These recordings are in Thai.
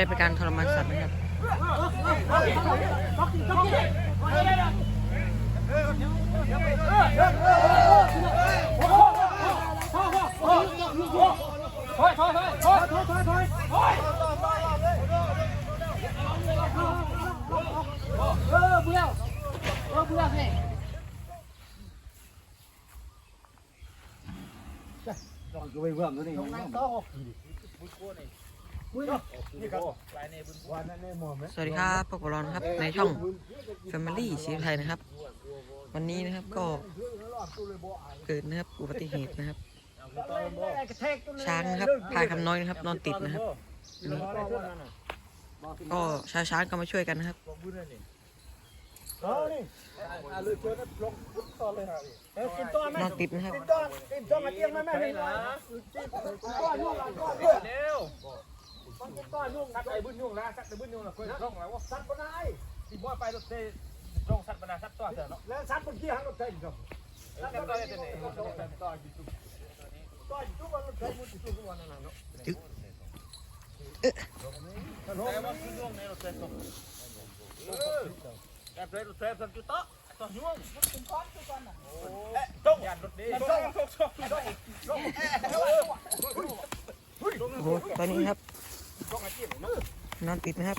ได้เป็นการทรมานสัตว์นะครับ สวัสดีครับพวกเรานะครับ ในช่อง Family สีไทยนะครับ วันนี้นะครับก็เกิดนะครับอุบัติเหตุนะครับ ช้างนะครับพายคำน้อยนะครับ นอนติดนะครับอันนี้ก็ชาวช้างก็มาช่วยกันนะครับนอนติดนะครับ สักไอ้บุญยุ่งนะสักไอ้บุญยุ่งนะคุยร่องแล้วว่าสักปนายที่บ่ไปรถเตะร่องสักปนาสักตัวเถอะเนาะแล้วสักคนที่หันรถเตะครับสักตัวเตะเนี่ยต่อกี่ตุ้ต่อกี่ตุ้วันรถเตะมุดกี่ตุ้วันนั่นเนาะจึ๊กแต่ว่าคือยุ่งในรถเตะตกแต่เตะรถเตะสักจุดต่อต่อยุ่งเป็นก้อนคือก้อนอะต้องยันรถดีต้องต้องต้องโอ้โหตอนนี้ครับ นาะนอนติดนะครับ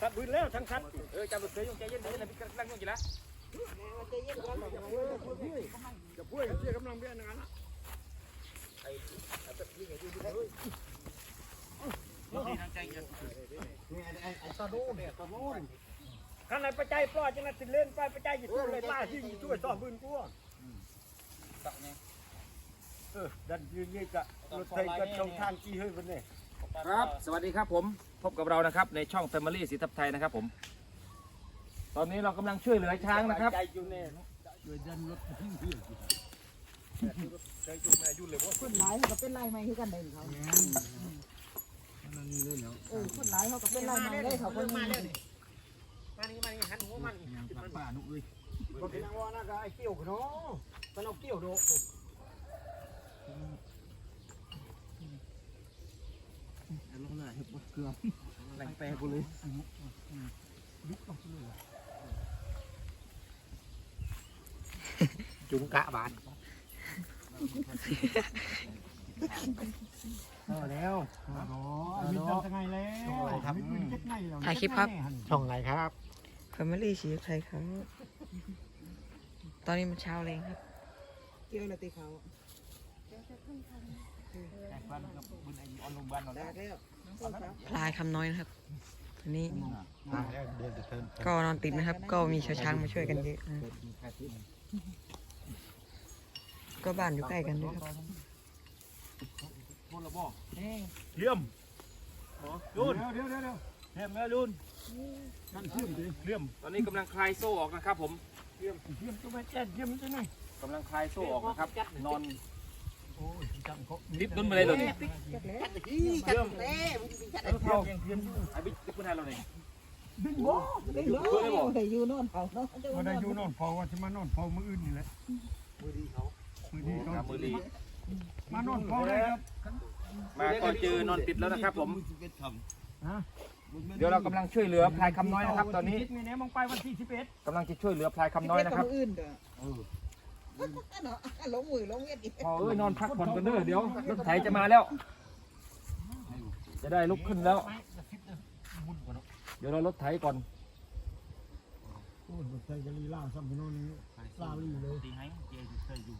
สัตว์บืนแล้วทั้งสัตว์เออจับรถเตยงใจเย็นใจเย็นนะพี่กำลังยงกี่ละจะพูดกับเชี่ยกำลังเบี้ยนั่นนะขนาดประจัยปลอดจังนะติเล่นไปประจัยอยู่ตู้เลยป้าที่อยู่ตู้ซ่อมบืนกู เออดันยืนยี่กะรถเตยกันตรงทางกี่เฮ้ยวันนี้ครับ สวัสดีครับผมพบกับเรานะครับในช่อง Family สีทับไทยนะครับผม ตอนนี้เรากำลังช่วยเหลือช้างนะครับ ใจอยู่เนี่ยช่วยดันรถที่เบี้ยใจจุ่มแม่ยุ่นเลยว่าคนหลายเขาก็เป็นลายไม้คือกันได้เขาเออคนหลายเขาก็เป็นลายไม้ได้เขาคนมาแล้วมานี่มานี่หันหัวมันมันป่านุ้ยก็เป็นนางว่าน่าจะไอ้เกี่ยวกันเนาะมันเอาเกี่ยวโด แหล่งแปรกูเลยจุงกะบานเออแล้วอ๋อวินทำยังไงแล้วครับวินเจ็ดไงแล้วถ่ายคลิปครับช่องไหนครับ Family สีไทยครับตอนนี้มันเช้าเลยครับ เกี่ยวละตีเขาบ้านกับบุญไอ้ออนลงบ้านเราดากแล้วพลายคำน้อยนะครับอันนี้เดินเดินก็นอนติดนะครับ ก็มีชาวช้างมาช่วยกันเยอะนะก็บ้านอยู่ใกล้กันด้วยครับเลี่ยมเดี๋ยวเดี๋ยวเดี๋ยวเดี๋ยวเลี่ยมแม่ลุนนั่นเชื่อมดิเลี่ยมตอนนี้กำลังคลายโซ่ออกนะครับ ผมเชื่อมตัวแม่แจ๊ดเชื่อมจะไหนกำลังคลายโซ่ออกนะครับ นอน โอ้ยจังเขาดิบดุนไปเลยเลยนี่จัดเต้มันจะจัดเออเขาไอ้บิ๊กดิบคนไทยเราเนี่ยดึงบ่ได้รู้ได้อยู่โน่นเขาเนาะมาได้อยู่นอนพอว่าจะมานอนพอมืออื่นนี่แหละมือดีเขามือดีเขาครับมือดีมานอนพอได้ครับมาก็เจอนอนติดแล้วนะครับผมฮะเดี๋ยวเรากำลังช่วยเหลือพลายคำน้อยนะครับ ตอนนี้มีแหนมองไปวันที่สิบเอ็ดกำลังจะช่วยเหลือพลายคำน้อยนะครับอื่น เด้อเนาะลงมือลงเงินอีกพอเอ้ยนอนพักผ่อนกันเด้อเดี๋ยวรถไถจะมาแล้ว จะได้ลุกขึ้นแล้ว เดี๋ยวเรารถไถก่อนโอ้ยใจจะลีลาซ้ำพี่น้องนี่ลาลีเลยตีให้เจเคยอยู่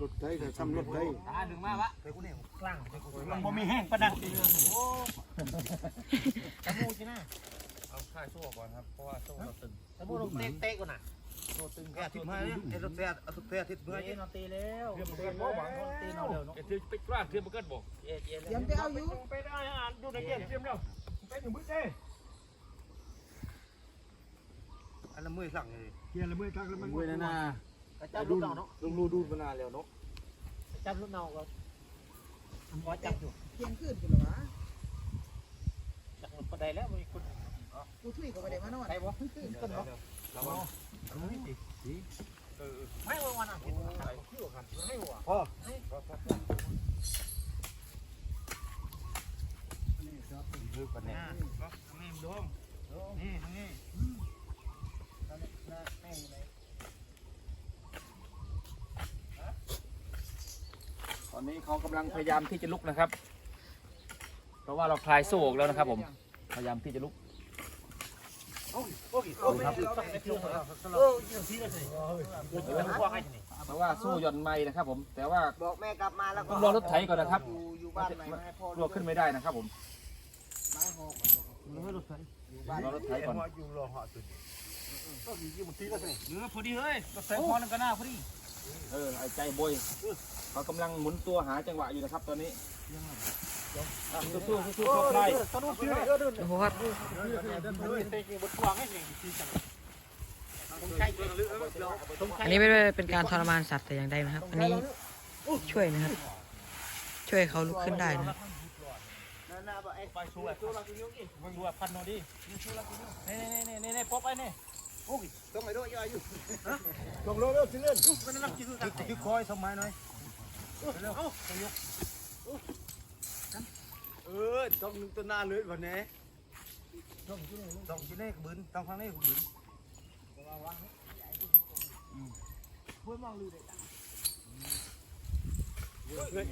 รถไทยแต่ซ้ำรถไทยตาดึงมาวะเคยกูเนี่ยกลางมันบ่มีแห้งประดังตีเลยโอ้ตะมูใช่ไหมเอา ค่ายโซ่ก่อนครับเพราะว่าโซ่เราตึงตะมูลงเตะเตะก่อนน่ะโซ่ตึงแค่ทิศมาเนี่ยไอ้รถเตะเอาเตะทิศเพื่อนเราตีแล้วเตะบ่หวังตีเราเร็วเนาะเดี๋ยวไปกล้าเทียมเกิดบอกเย็นเย็นเดี๋ยวจะเอาอยู่ไปได้อ่านดูในเกมเตรียมแล้วไปอยู่มือเต้อันละมือสั่งเลยเกียร์ละมือทักละมือมือนั่นน่ะจับลูกเนาเนาะลุงรูดูมานานแล้วเนาะจับลูกเนาก็พอจับอยู่เที่ยงคืนกูหรอวะจับหมดประเดี๋ยวแล้วมีคน กูถุยก็ไม่ได้มานอนใครบ่คืนคนบ่ไม่วันอะพ่อลึกปานนี้นี่ดมนี่นี่ตอนนี้เขากำลังพยายามที่จะลุกนะครับ เพราะว่าเราคลายโซ่ออกแล้วนะครับผม พยายามที่จะลุก เพราะว่าโซ่หย่อนไม่นะครับ ผม แต่ว่าบอกแม่กลับมาแล้วก็ต้องรอรถไถก่อนนะครับอยู่บ้านใหม่ให้พ่อลวขึ้นไม่ได้นะครับ ผมรอรถไถก่อนอยู่รอหอตุนก็มีกี่มันทีละสิเออพอดีเฮ้ยรถไฟพอนั่นก็น่าพอดีเออไอ้ใจบอย เขากำลังหมุนตัวหาจังหวะอยู่นะครับตอนนี้อะสู้ๆสู้ๆสู้ๆคลายสนุกเลยเดินโอ้โหครับเดินเตะกี่บนกวางให้สิทีจังต้องใช้เรือต้องใช้อันนี้ไม่ได้เป็นการทรมานสัตว์แต่อย่างใดนะครับ อันนี้ช่วยนะครับ ช่วยเขาลุกขึ้นได้นะครับนั่นน่ะบอกไอ้ไปสู้อะสู้ละกินยุ่งอีกมึงดูอะพันนอดิสู้ละกินยุ่งนี่นี่นี่นี่นี่ป๊อปไอ้นี่โอ้ยต้องไปด้วยย่อยอยู่ลงรถเร็วสิเล่นมันนั่งกินด้วยกันคือคอยสมัยหน่อย เร็วเอ้า เออต้องตัวหน้าเลยวันนี้ ต้องกินนี่บืนต้องฟังนี่บืน ตัดโดดเด้อ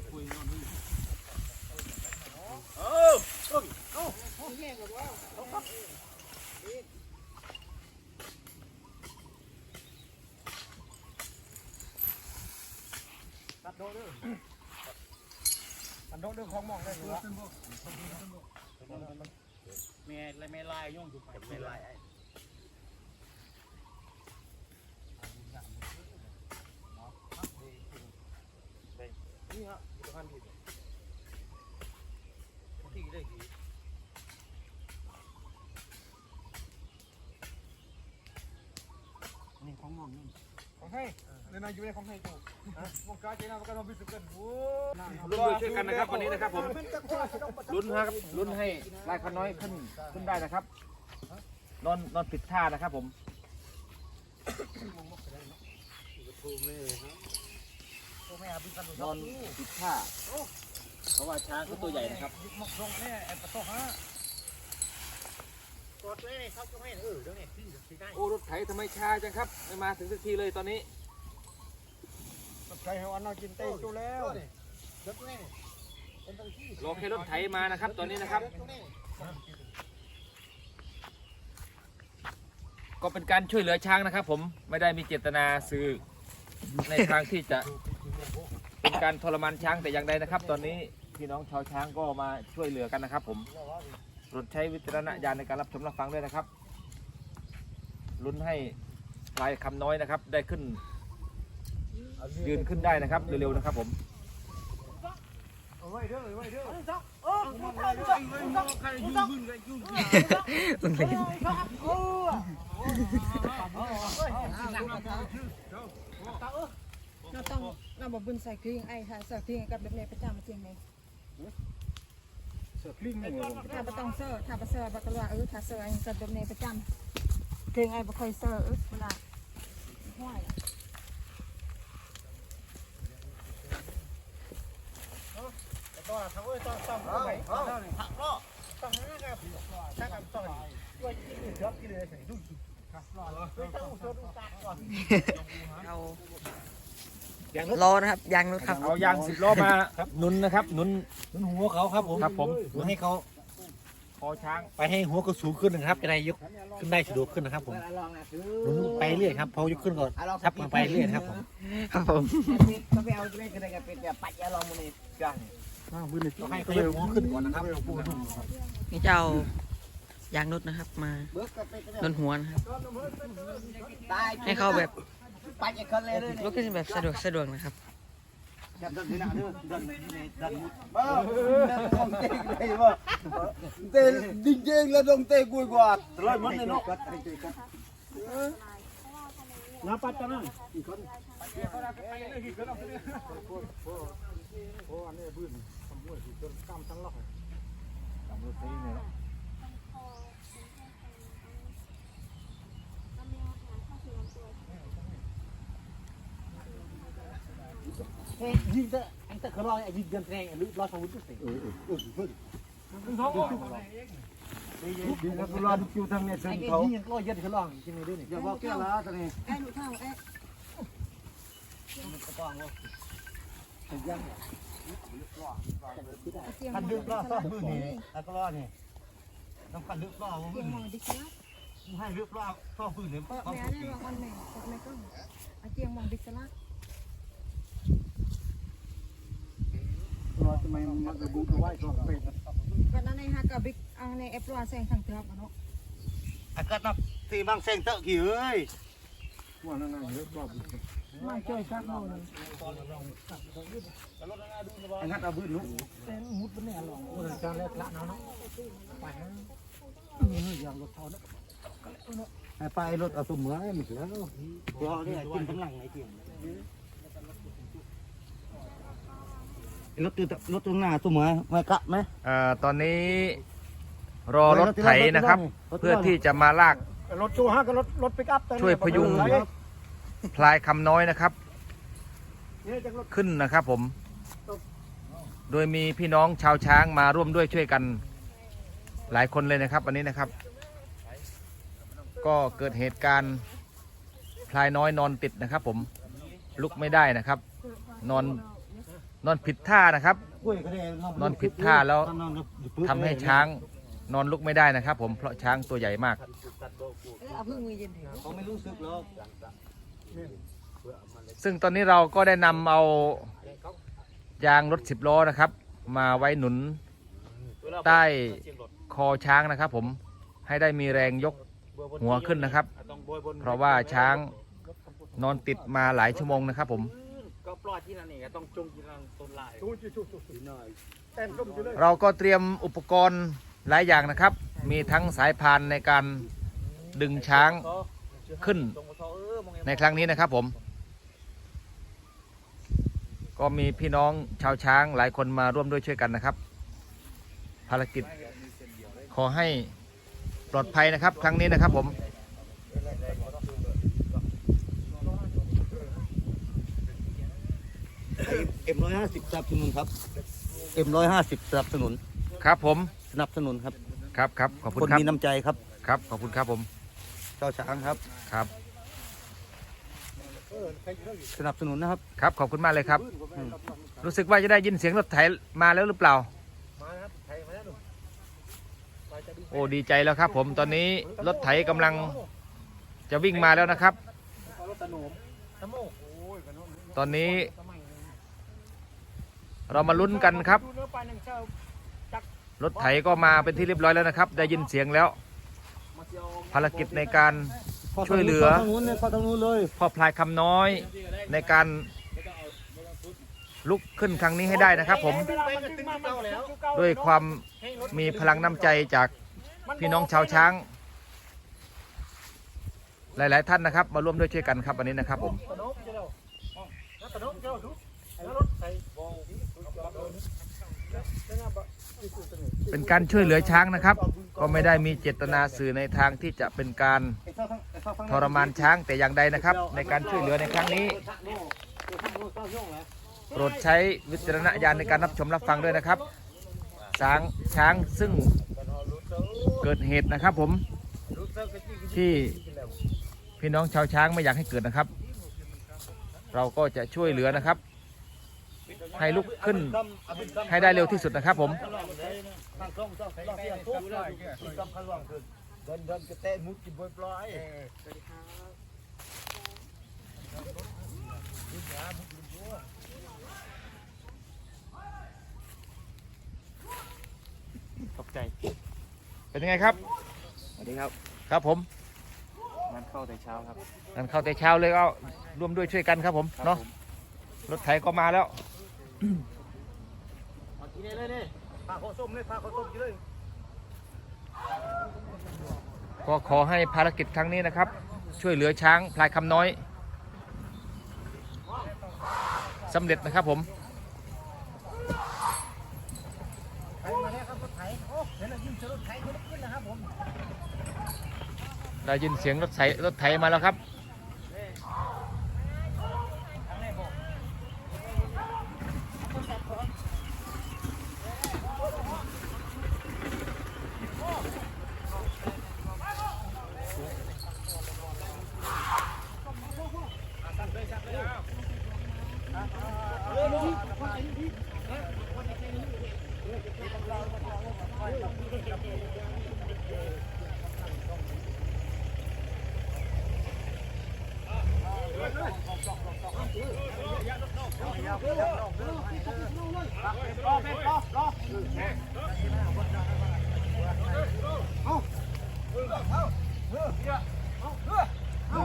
ตั ดโดดด้อของมองได้หรือวะเมย์เมย์ลายย่องอยู่ไปเมลายไอ้นี่ฮะอยู่ตรงนั้น ในนายอยู่ในของให้กูมองกาเจน่ามันก็ต้องพิสูจน์กันโอ้ลุ้นด้วยช่วยกันนะครับวันนี้นะครับผมลุ้นนะครับลุ้นให้ลายคันน้อยขึ้นขึ้นได้นะครับ นอนนอนผิดท่านะครับผมตัวแม่บินกันดูนอนผิดท่าเพราะว่าช้างเขาตัวใหญ่นะครับมกรงเนี่ยไอ้ปะโตฮะกดเลยเขาจะให้เออเดี๋ยวนี้ที่ที่ได้โอ้รถไถทำไมช้าจังครับไม่มาถึงสักทีเลยตอนนี้ ใครให้วันนอนกินเต้จูแล้วเดี๋ยวนี้เป็นตัวที่รอแค่รถไถมานะครับตอนนี้นะครับ ก็เป็นการช่วยเหลือช้างนะครับ ผมไม่ได้มีเจตนาสื่อในทางที่จะเป็นการทรมานช้างแต่อย่างใดนะครับ ตอนนี้พี่น้องชาวช้างก็มาช่วยเหลือกันนะครับ ผมโปรดใช้วิจารณญาณในการรับชมรับฟังด้วยนะครับลุ้นให้พลายคำน้อยนะครับ ได้ขึ้น ยืนขึ้นได้นะครับเร็วๆนะครับผมไว้เด้อไว้เด้ออึ้งเลยเราต้องเราบอกบุญใส่ครีงไอ้ค่ะใส่ครีงกับแบบนี้ประจำมาจริงไหมเสือคลิ้งนี่ถ้าบ่ต้องเซอร์ถ้าบ่เซอร์บ่ก็ว่าเออถ้าเซอร์ไอ้ใส่แบบนี้ประจำครีงไอ้บ่ค่อยเซอร์เออเวลาห้วย ตัวทางเอ้ยต้อต้องต้องไหนต้องผักก็ต้อนั่นนะครับถ้ากับต้องด้วยที่เถื่อนที่เลยใส่ดูสิครับรอเลยต้องเสือดูตาก่อนเรารอนะครับยางรถครับเอายางสิบล้อมาหนุนนะครับหนุนนุนหัวเขาครับผมครับผมนุนให้เขาคอช้างไปให้หัวก็สูงขึ้นนะครับจะได้ยกขึ้นได้สะดวกขึ้นนะครับ ผมหนุนไปเรื่อยครับพอยกขึ้นก่อนทับมันไปเรื่อยครับผมครับผมก็ไปเอาด้วยกันเลยกันเป็นแบบปัดยาลองมันเลยกัน ต้องให้เขายกหัวขึ้นก่อนนะครับนี่เจ้ายางรถนะครับ มาดันโดนหัวนะครับ ให้เขาแบบปัดยากันเลยเลยลุกขึ้นแบบสะดวกสะดวกนะครับดันนี่นะเด้อดันนี่ดันบ้าดันของเตะเลยบ่เตะดิเจงแล้วต้องเตะกุยกว่าเลยมันเลยเนาะน้ำปัดกันนะน เฮ้ยยิงเตะอันเตะเขาลอยไอ้ยิงเดินแรงไอ้ลุลอยสมุนตัวสิเออเออเออเพิ่นดีนะกูรอดูคิวทางเนี่ยเชิไอ้ญยิเขางยังลอยยัดเขาลองจริงไหมด้วยนี่อย่าบอกแก้วละตอนนี้ไอ้หนูเท่าไอ้ คันดึกล้อซ่อมือนี่ไอ้วก็ล้อนี่ต้องคันดึกล้อมืเตียองมองดิสลาให้ดึกล้อซ่อมือนี่เพราะแม่ได้ว่ามันแม่แต่แม่ก็เอาเตียงมองดิสลารอทำไมมันกระบุกไว้ก็เป็นวันนั้นในฮากาบิกอังในแอปรัวแซงทางเตือบเนาะไอ้ก็นับสี่บางเซงเตะกี่เอ้ยว่านั่นน่ะเยอะรอบ มาช่วยซักหน่อยไอ้นัดเอาบื้นนุ๊กเป็นมุดเป็นแน่หรอโอ้ยจานแรกละเนาะเนาะไปฮะอย่างรถเท่านั้นไอ้ไปรถเอาสมเหมือนมันแล้วรอเนี่ยกินทั้งหลังไอ้เตียงรถตัวรถตัวหน้าตัวหมาไม่กะไหมเอ่อตอนนี้รอรถไถนะครับ เพื่อที่จะมาลากรถตู้ห้ากับรถรถปิกอัพช่วยพยุง พลายคำน้อยนะครับ ขึ้นนะครับผม โดยมีพี่น้องชาวช้างมาร่วมด้วยช่วยกันหลายคนเลยนะครับวันนี้นะครับ ก็เกิดเหตุการณ์พลายน้อยนอนติดนะครับ ผมลุกไม่ได้นะครับ นอนนอนผิดท่านะครับ นอนผิดท่าแล้วทำให้ช้างนอนลุกไม่ได้นะครับ ผมเพราะช้างตัวใหญ่มากเอาพึ่งมือเย็นถึงเขาไม่รู้สึกหรอก ซึ่งตอนนี้เราก็ได้นำเอายางรถสิบล้อนะครับ มาไว้หนุนใต้คอช้างนะครับ ผมให้ได้มีแรงยกหัวขึ้นนะครับ เพราะว่าช้างนอนติดมาหลายชั่วโมงนะครับ ผมเราก็เตรียมอุปกรณ์หลายอย่างนะครับ มีทั้งสายพานในการดึงช้างขึ้น ในครั้งนี้นะครับผม ก็มีพี่น้องชาวช้างหลายคนมาร่วมด้วยช่วยกันนะครับ ภารกิจขอให้ปลอดภัยนะครับ ครั้งนี้นะครับผมเอ็มร้อยห้าสิบสนับสนุนครับเอ็มร้อยห้าสิบสนับสนุนครับผมสนับสนุนครับครับครับขอบคุคณนครับมีน้ำใจครับครับ ขอบคุณครับผมเจ้าช้างครับครับ สนับสนุนนะครับครับ ขอบคุณมากเลยครับ รู้สึกว่าจะได้ยินเสียงรถไถมาแล้วหรือเปล่าโอ้ดีใจแล้วครับ ผมตอนนี้รถไถกำลังจะวิ่งมาแล้วนะครับ ตอนนี้ เรามาลุ้นกันครับ รถไถก็มาเป็นที่เรียบร้อยแล้วนะครับ ได้ยินเสียงแล้ว ภารกิจในการ ช่วยเหลือ ทางนู้นเลยเข้าทางนู้นเลยพ่อพลายคำน้อยในการลุกขึ้นครั้งนี้ให้ได้นะครับ ผมด้วยความมีพลังน้ำใจจากพี่น้องชาวช้าง หลาย ๆ ท่านนะครับ มาร่วมด้วยช่วยกันครับวันนี้นะครับผม เป็นการช่วยเหลือช้างนะครับ ก็ไม่ได้มีเจตนาสื่อในทางที่จะเป็นการทรมานช้างแต่อย่างใดนะครับ ในการช่วยเหลือในครั้งนี้ โปรดใช้วิจารณญาณในการรับชมรับฟังด้วยนะครับช้างช้างซึ่งเกิดเหตุนะครับผมที่พี่น้องชาวช้างไม่อยากให้เกิดนะครับ เราก็จะช่วยเหลือนะครับ ให้ลุกขึ้นให้ได้เร็วที่สุดนะครับผมเดินเดินกระเตะมุดกินบอยปลอยตกใจ เป็นยังไงครับ สวัสดีครับ ครับผมมันเข้าแต่เช้าครับนั่นเข้าแต่เช้าเลยก็ร่วมด้วยช่วยกันครับผม เนาะ รถไถก็มาแล้ว มากินเลยเลยพาข้าวส้มเลยพาข้าวส้มกินเลยก็ขอให้ภารกิจครั้งนี้นะครับ ช่วยเหลือช้างพลายคำน้อยสำเร็จนะครับผมมาแล้วครับรถไถโอ้เห็นแล้วยิ่งเจอรถไถเยอะขึ้นนะครับผมได้ยินเสียงรถไถรถไถมาแล้วครับ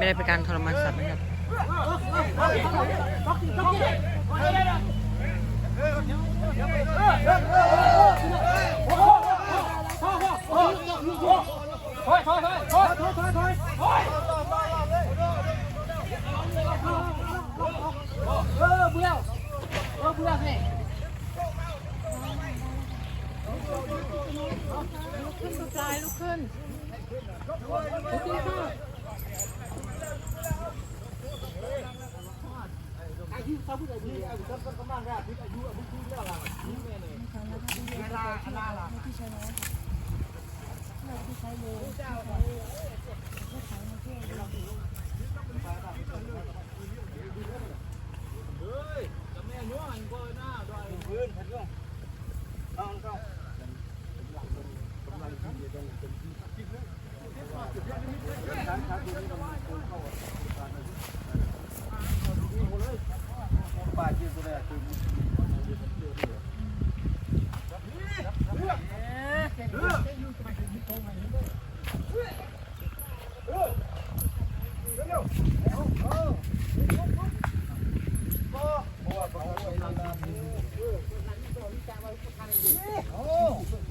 ได้เป็นการทรมานสัตว์นะครับลุกขึ้นลูกชายลุกขึ้นลุกขึ้น ค่ะป้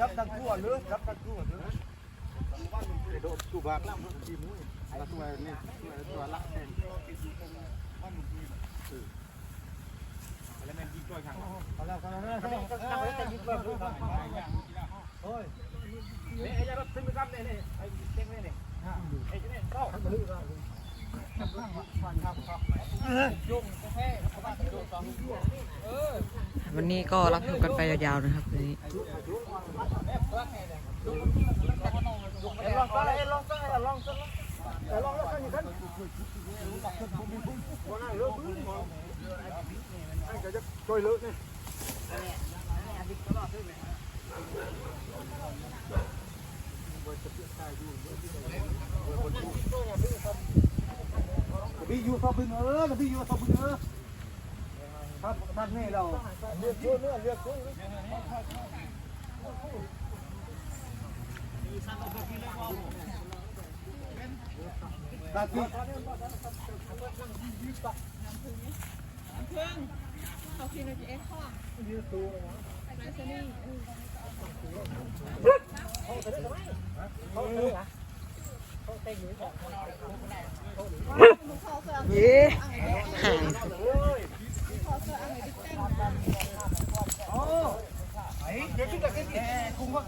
จับตังคู่จับตังคู่หรือจับตังคู่หรือโดดตูบากแล้วทีมุ้ยละตัวนี่ตัวละเองแล้วแม่ยิงด้วยครั้งเอาแล้วเอาแล้วเอาแล้วเอาแล้วยิงด้วยโอ้ยนี่ไอ้ยารถขึ้นไปกับเนี่ยนี่ไอ้เต็งเนี่ยนี่ไอ้เจ้าเนี่ยเข้าทำมือเรายุ่งกาแฟเขาบ้านโดนสอง วันนี้ก็รับชมกันไปยาวๆนะครับวันนี้ลองซ้ายลองซ้ายลองซ้ายลองแล้วกันออ กันวันนั้นเลือกพื้นหมอไอ้ก็จะช่วยเลือกนี่พี่อยู่เขาบึงเออพี่อยู่เขาบึงเออครับท่านนี่เราเลือกเยอเลือกเลือกตาที่เขาคิดว่าจะเอ็กซ์ข้อไปซะนี่เออ เย้ห่าง ไอ้เด็กที่จะกินแก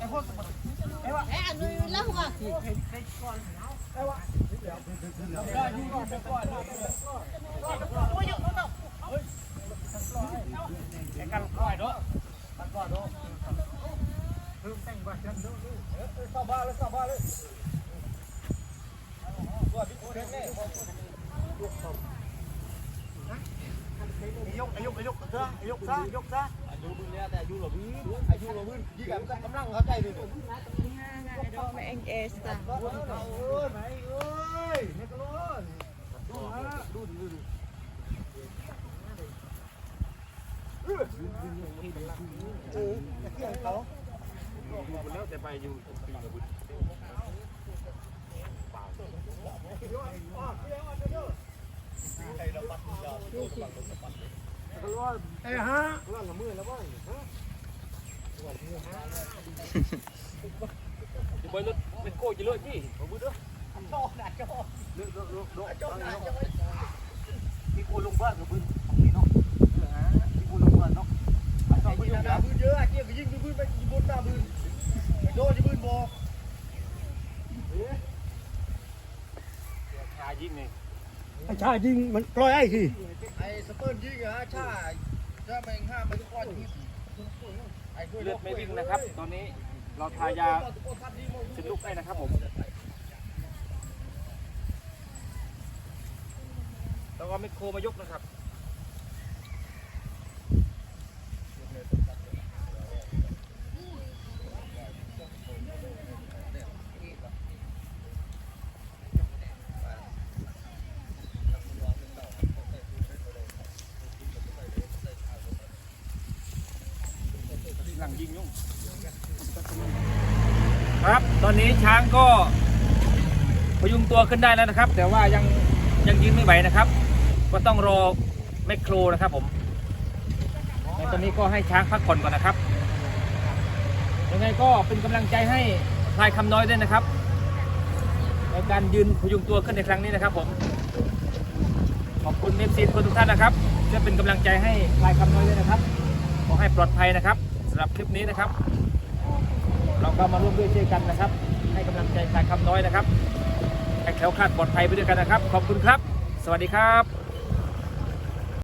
คุ้มว่าไอ้พวกเอ๊ะอันนี้แล้วหัว กันก้อยเนาะกันก้อยเนาะเพิ่มแต่งบ้านกันเนาะเออเข้าบ้านเลยเข้าบ้านเลยว่าพี่โคเด็กแน่ยกยกยกซะยกซะยกซะอายุมึงเนี่ยแต่อายุหลบพื้นอายุหลบพื้นยี่กันกำลังเข้าใจดิ ง่ายง่ายดอกไม่เอ็งเอสจ้ะ เอ้ยไหนเอ้ยนี่ก็ร้อนดูฮะดูดูดู เออเออเกี่ยงเขาแล้วแต่ไปอยู่ปีกับบุญเอ้ยฮะร้อนละมือแล้วบ้างฮะบอยรถเป็นโก้จะเลือดที่โจ้นะโจ้ลุกลุกลุกลุกโจ้นะโจ้ที่กูลงบิ้ลกับพื้นของนี่เนาะที่กูลงเบิ้ลเนาะ ไอ้ที่นาพื้นเยอะเกี่ยวกับยิงพื้นไปยิงบนหน้าพื้นโดนที่พื้นบอชายิงนี่ไอ้ชายิงมันปล่อยไอ้ทีไอ้สเปิร์ยิงอะชาถ้าแมงห้ามมันก็ก้อนที่ไอ้ด้วยเลือดไม่วิ่งนะครับ ตอนนี้เราทายาเสร็จลูกได้นะครับผมต้องเอาไมคโครมายกนะครับ หลังยิงยุ่งครับ ตอนนี้ช้างก็พยุงตัวขึ้นได้แล้วนะครับ แต่ว่ายังยังยืนไม่ไหวนะครับ ก็ต้องรอแมคโครนะครับผมในตอนนี้ก็ให้ช้างพักผ่อนก่อนนะครับยังไงก็เป็นกำลังใจให้พลายคำน้อยด้วยนะครับในการยืนพยุงตัวขึ้นในครั้งนี้นะครับผม ขอบคุณเอฟซีทุกท่านนะครับจะเป็นกำลังใจให้พลายคำน้อยด้วยนะครับขอให้ปลอดภัยนะครับ หรับคลิปนี้นะครับ เราก็มาร่วมด้วยช่วยกันนะครับ ให้กำลังใจชายคำน้อยนะครับให้แคล้วคลาดปลอดภัยไปด้วยกันนะครับ ขอบคุณครับ สวัสดีครับ